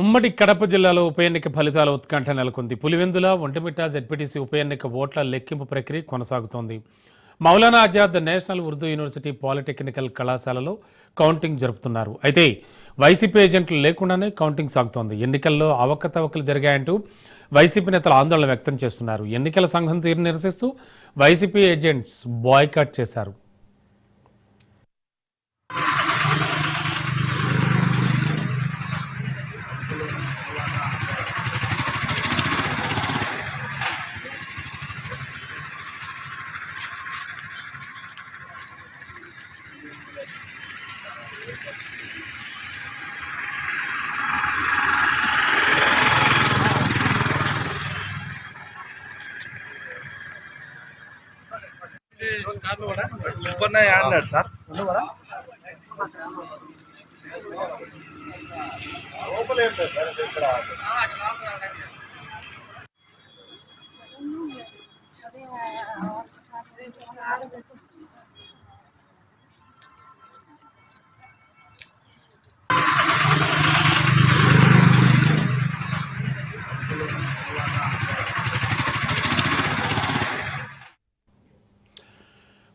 ఉమ్మడి కడప జిల్లాలో ఉప ఎన్నిక ఫలితాల ఉత్కంఠ నెలకొంది. పులివెందుల ఒంటిమిట్ట జెడ్పీటీసీ ఉప ఎన్నిక ఓట్ల లెక్కింపు ప్రక్రియ కొనసాగుతోంది. Maulana Azad national Urdu university polytechnical కళాశాలలో కౌంటింగ్ జరుపుతున్నారు. అయితే వైసీపీ ఏజెంట్లు లేకుండానే కౌంటింగ్ సాగుతోంది. ఎన్నికల్లో అవకతవకలు జరిగాయంటూ వైసీపీ నేతలు ఆందోళన వ్యక్తం చేస్తున్నారు. ఎన్నికల సంఘం తీరు నిరసిస్తూ వైసీపీ ఏజెంట్స్ బాయ్కాట్ చేశారు. సుబ్బన్నయ్య అన్నాడు సార్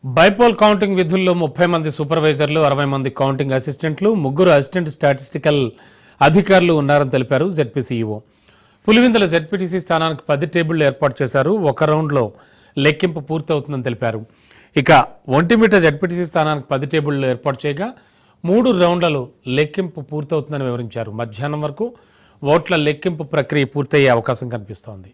బైపోల్ కౌంటింగ్ విధుల్లో ముప్పై మంది సూపర్వైజర్లు అరవై మంది కౌంటింగ్ అసిస్టెంట్లు ముగ్గురు అసిస్టెంట్ స్టాటిస్టికల్ అధికారులు ఉన్నారని తెలిపారు జెడ్పీసీఈఓ. పులివిందల జెడ్పీటీసీ స్థానానికి పది టేబుళ్ళు ఏర్పాటు చేశారు. ఒక రౌండ్లో లెక్కింపు పూర్తవుతుందని తెలిపారు. ఇక ఒంటిమిట జెడ్పీటీసీ స్థానానికి పది టేబుళ్ళు ఏర్పాటు చేయగా మూడు రౌండ్లలో లెక్కింపు పూర్తవుతుందని వివరించారు. మధ్యాహ్నం వరకు ఓట్ల లెక్కింపు ప్రక్రియ పూర్తయ్యే అవకాశం కనిపిస్తోంది.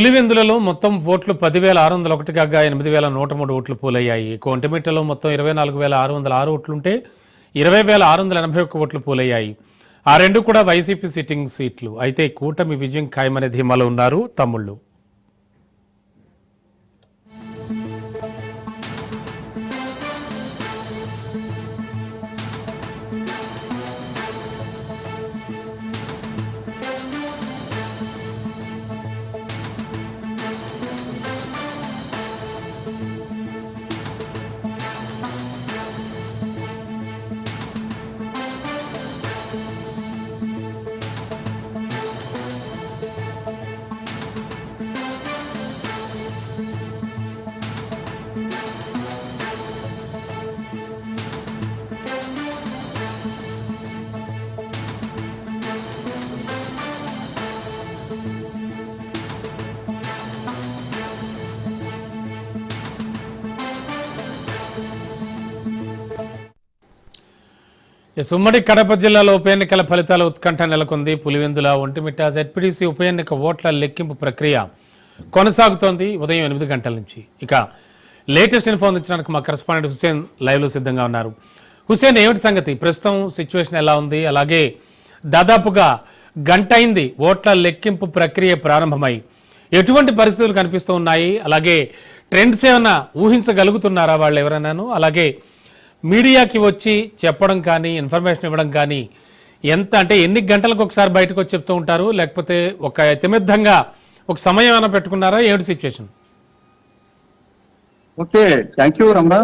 పులివెందులలో మొత్తం ఓట్లు పదివేల ఆరు వందల ఒకటి కాగా ఎనిమిది వేల నూట మూడు ఓట్లు పోలయ్యాయి. కొంటిమిట్టలో మొత్తం ఇరవై నాలుగు వేల ఆరు వందల ఆరు ఓట్లుంటే ఇరవై వేల ఆరు వందల ఎనభై ఒక్క ఓట్లు పోలయ్యాయి. ఆ రెండు కూడా వైసీపీ సిట్టింగ్ సీట్లు. అయితే కూటమి విజయం ఖాయమనే ధీమాలో ఉన్నారు తమ్ముళ్ళు. ఉమ్మడి కడప జిల్లాలో ఉప ఎన్నికల ఫలితాల ఉత్కంఠ నెలకొంది. పులివెందుల ఒంటిమిట్ట జెడ్పీటీసీ ఉప ఎన్నిక ఓట్ల లెక్కింపు ప్రక్రియ కొనసాగుతోంది ఉదయం ఎనిమిది గంటల నుంచి. ఇక లేటెస్ట్ ఇన్ఫో అందించడానికి మా కరస్పాండెంట్ హుసేన్ లైవ్లో సిద్ధంగా ఉన్నారు. హుసేన్ ఏమిటి సంగతి? ప్రస్తుతం సిచ్యువేషన్ ఎలా ఉంది? అలాగే దాదాపుగా గంట అయింది ఓట్ల లెక్కింపు ప్రక్రియ ప్రారంభమై. ఎటువంటి పరిస్థితులు కనిపిస్తూ ఉన్నాయి? అలాగే ట్రెండ్స్ ఏమైనా ఊహించగలుగుతున్నారా వాళ్ళు ఎవరైనాను అలాగే మీడియాకి వచ్చి చెప్పడం కానీ ఇన్ఫర్మేషన్ ఇవ్వడం కానీ ఎంత అంటే ఎన్ని గంటలకు ఒకసారి బయటకు వచ్చి చెప్తూ ఉంటారు? లేకపోతే ఒక ఇతిమిద్ధంగా ఒక సమయం ఏమైనా పెట్టుకున్నారా? ఏడు situation okay thank you Ramana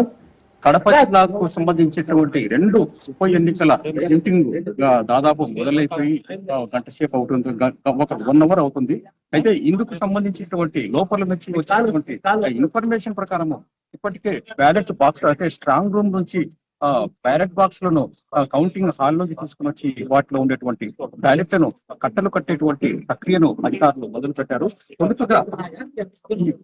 Kadapa జిల్లాకు సంబంధించినటువంటి రెండు ఉప ఎన్నికల ప్రింటింగ్ దాదాపు మొదలైపోయి గంట సేపు అవుతుంది. ఒక వన్ అవర్ అవుతుంది. అయితే ఇందుకు సంబంధించినటువంటి లోపల నుంచి వచ్చినటువంటి ఇన్ఫర్మేషన్ ప్రకారం ఇప్పటికే బ్యాలెట్ బాక్స్ అంటే స్ట్రాంగ్ రూమ్ నుంచి బ్యాలెట్ బాక్స్లను కౌంటింగ్ హాల్లోకి తీసుకుని వచ్చి వాటిలో ఉండేటువంటి బ్యాలెట్లను కట్టలు కట్టేటువంటి ప్రక్రియను అధికారులు మొదలు పెట్టారు తొలుతగా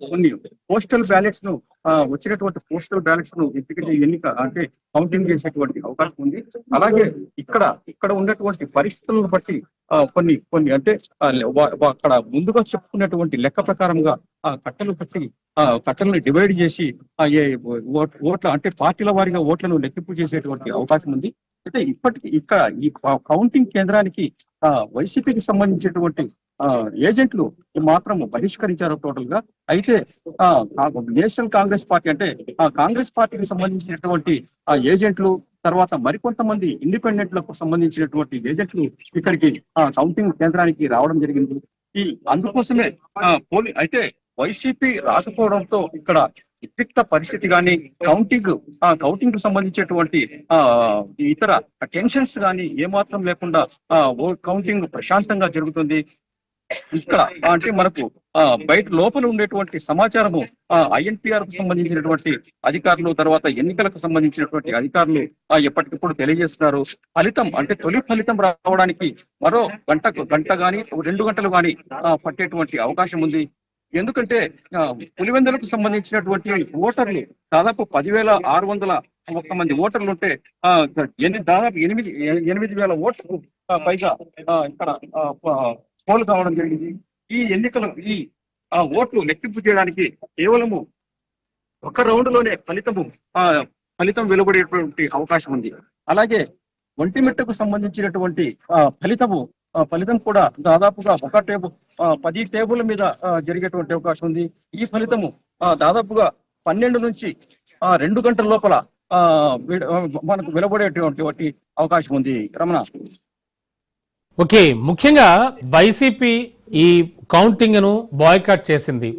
కొన్ని పోస్టల్ బ్యాలెట్స్ను ఆ, వచ్చినటువంటి పోస్టల్ బ్యాలెట్స్ను ఎంపిక ఎన్నిక అంటే కౌంటింగ్ చేసేటువంటి అవకాశం ఉంది. అలాగే ఇక్కడ ఇక్కడ ఉన్నటువంటి పరిస్థితులను బట్టి కొన్ని కొన్ని అంటే అక్కడ ముందుగా చెప్పుకున్నటువంటి లెక్క ప్రకారంగా ఆ కట్టలు కట్టి ఆ కట్టలను డివైడ్ చేసి ఆ ఏ ఓట్ల అంటే పార్టీల వారిగా ఓట్లను లెక్కింపు చేసేటువంటి అవకాశం ఉంది. అయితే ఇప్పటికి ఇక్కడ ఈ కౌంటింగ్ కేంద్రానికి ఆ వైసీపీకి సంబంధించినటువంటి ఆ ఏజెంట్లు మాత్రం బహిష్కరించారు టోటల్గా అయితే ఆ నేషనల్ కాంగ్రెస్ పార్టీ అంటే ఆ కాంగ్రెస్ పార్టీకి సంబంధించినటువంటి ఆ ఏజెంట్లు తర్వాత మరికొంతమంది ఇండిపెండెంట్లకు సంబంధించినటువంటి ఏజెంట్లు ఇక్కడికి ఆ, కౌంటింగ్ కేంద్రానికి రావడం జరిగింది. ఈ అందుకోసమే పోలి అయితే వైసీపీ రాకపోవడంతో ఇక్కడ ఉద్రిక్త పరిస్థితి కానీ కౌంటింగ్ ఆ కౌంటింగ్కు సంబంధించినటువంటి ఆ ఇతర టెన్షన్స్ కానీ ఏమాత్రం లేకుండా ఆ ఓ- కౌంటింగ్ ప్రశాంతంగా జరుగుతుంది. ఇక్కడ అంటే మనకు ఆ బయట లోపల ఉండేటువంటి సమాచారము ఆ ఐఎన్పిఆర్కు సంబంధించినటువంటి అధికారులు తర్వాత ఎన్నికలకు సంబంధించినటువంటి అధికారులు ఆ ఎప్పటికప్పుడు తెలియజేస్తున్నారు. ఫలితం అంటే తొలి ఫలితం రావడానికి మరో గంట గంట గాని రెండు గంటలు గాని ఆ, పట్టేటువంటి అవకాశం ఉంది. ఎందుకంటే పులివెందులకు సంబంధించినటువంటి ఓటర్లు దాదాపు పదివేల ఆరు వందల ఒక్క మంది ఓటర్లు ఉంటే ఆ, దాదాపు ఎనిమిది ఎనిమిది వేల ఓటర్లు పైగా ఇక్కడ పోలు కావడం జరిగింది. ఈ ఎన్నికలు ఈ ఓట్లు లెక్కింపు చేయడానికి కేవలము ఒక రౌండ్లోనే ఫలితము ఆ ఫలితం వెలువడేటువంటి అవకాశం ఉంది. అలాగే ఒంటిమిట్టకు సంబంధించినటువంటి ఆ ఫలితము ఫలితం కూడా దాదాపుగా ఒక టేబుల్ ఆ, పది టేబుల్ మీద జరిగేటువంటి అవకాశం ఉంది. ఈ ఫలితము దాదాపుగా పన్నెండు నుంచి ఆ రెండు గంటల లోపల మనకు వెలువడేటువంటి అవకాశం ఉంది. రమణ. ఓకే ముఖ్యంగా వైసీపీ ఈ కౌంటింగ్ను బాయ్కాట్ చేసింది.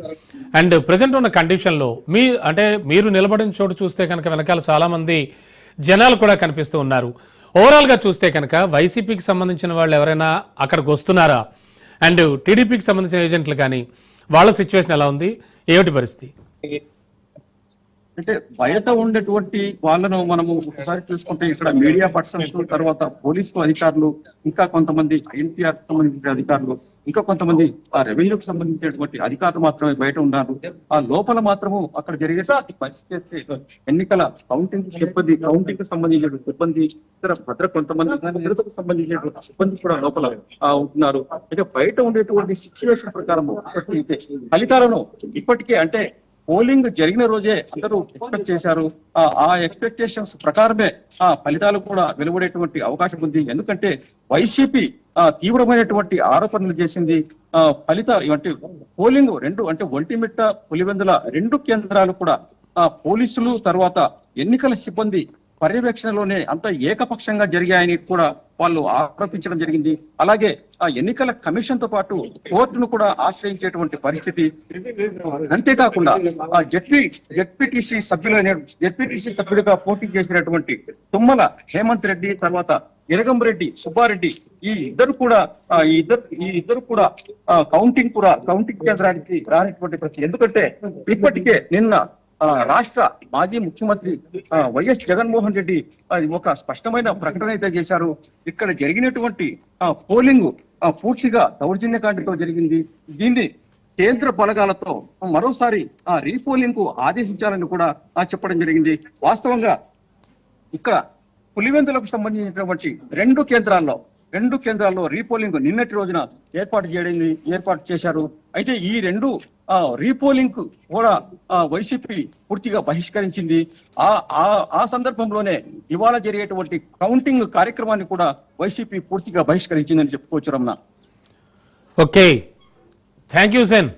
అండ్ ప్రజెంట్ ఉన్న కండిషన్లో మీ అంటే మీరు నిలబడిన చోటు చూస్తే కనుక వెనకాల చాలా మంది జనాలు కూడా కనిపిస్తూ ఉన్నారు. ఓవరాల్గా చూస్తే కనుక వైసీపీకి సంబంధించిన వాళ్ళు ఎవరైనా అక్కడికి వస్తున్నారా? అండ్ టీడీపీకి సంబంధించిన ఏజెంట్లు కానీ వాళ్ళ సిచ్యువేషన్ ఎలా ఉంది? ఏమిటి పరిస్థితి? అంటే బయట ఉండేటువంటి వాళ్ళను మనము ఒకసారి చూసుకుంటే ఇక్కడ మీడియా పర్సన్స్ తర్వాత పోలీసు అధికారులు ఇంకా కొంతమంది ఎన్టీఆర్ సంబంధించిన అధికారులు ఇంకా కొంతమంది ఆ రెవెన్యూకి సంబంధించినటువంటి అధికారులు మాత్రమే బయట ఉన్నారు. ఆ లోపల మాత్రము అక్కడ జరిగే పరిస్థితి ఎన్నికల కౌంటింగ్ సిబ్బంది కౌంటింగ్కి సంబంధించిన సిబ్బంది ఇతర భద్ర కొంతమంది భద్రతకు సంబంధించినటువంటి సిబ్బంది కూడా లోపల ఉంటున్నారు అయితే బయట ఉండేటువంటి సిచ్యువేషన్ ప్రకారం ఫలితాలను ఇప్పటికే అంటే పోలింగ్ జరిగిన రోజే అందరూ ఎక్స్పెక్ట్ చేశారు. ఆ ఆ ఎక్స్పెక్టేషన్స్ ప్రకారమే ఆ ఫలితాలు కూడా వెలువడేటువంటి అవకాశం ఉంది. ఎందుకంటే వైసీపీ ఆ తీవ్రమైనటువంటి ఆరోపణలు చేసింది. ఆ ఫలిత అంటే పోలింగ్ రెండు అంటే ఒంటిమిట్ట పులివెందుల రెండు కేంద్రాలు కూడా ఆ పోలీసులు తర్వాత ఎన్నికల సిబ్బంది పర్యవేక్షణలోనే అంత ఏకపక్షంగా జరిగాయని కూడా వాళ్ళు ఆరోపించడం జరిగింది. అలాగే ఆ ఎన్నికల కమిషన్తో పాటు కోర్టును కూడా ఆశ్రయించేటువంటి పరిస్థితి. అంతేకాకుండా ఆ జడ్పీ జడ్పీటీసీ సభ్యులైన జడ్పీటీసీ సభ్యుడిగా పోటీ చేసినటువంటి తుమ్మల హేమంత్ రెడ్డి తర్వాత ఇరగంరెడ్డి సుబ్బారెడ్డి ఈ ఇద్దరు కూడా ఈ ఇద్దరు ఈ ఇద్దరు కూడా కౌంటింగ్ కూడా కౌంటింగ్ కేంద్రానికి రానటువంటి పరిస్థితి. ఎందుకంటే ఇప్పటికే నిన్న రాష్ట్ర మాజీ ముఖ్యమంత్రి వైఎస్ జగన్మోహన్ రెడ్డి ఒక స్పష్టమైన ప్రకటన అయితే చేశారు. ఇక్కడ జరిగినటువంటి ఆ, పోలింగ్ పూర్తిగా దౌర్జన్యకాండతో జరిగింది. దీన్ని కేంద్ర బలగాలతో మరోసారి ఆ రీపోలింగ్కు ఆదేశించాలని కూడా చెప్పడం జరిగింది. వాస్తవంగా ఇక్కడ పులివెందులకు సంబంధించినటువంటి రెండు కేంద్రాల్లో రెండు కేంద్రాల్లో రీపోలింగ్ నిన్నటి రోజున ఏర్పాటు చేయడం ఏర్పాటు చేశారు. అయితే ఈ రెండు రీపోలింగ్ కూడా ఆ వైసీపీ పూర్తిగా బహిష్కరించింది. ఆ ఆ ఆ సందర్భంలోనే ఇవాళ జరిగేటువంటి కౌంటింగ్ కార్యక్రమాన్ని కూడా వైసీపీ పూర్తిగా బహిష్కరించిందని చెప్పుకోవచ్చు రమణ. ఓకే. Thank you సెన్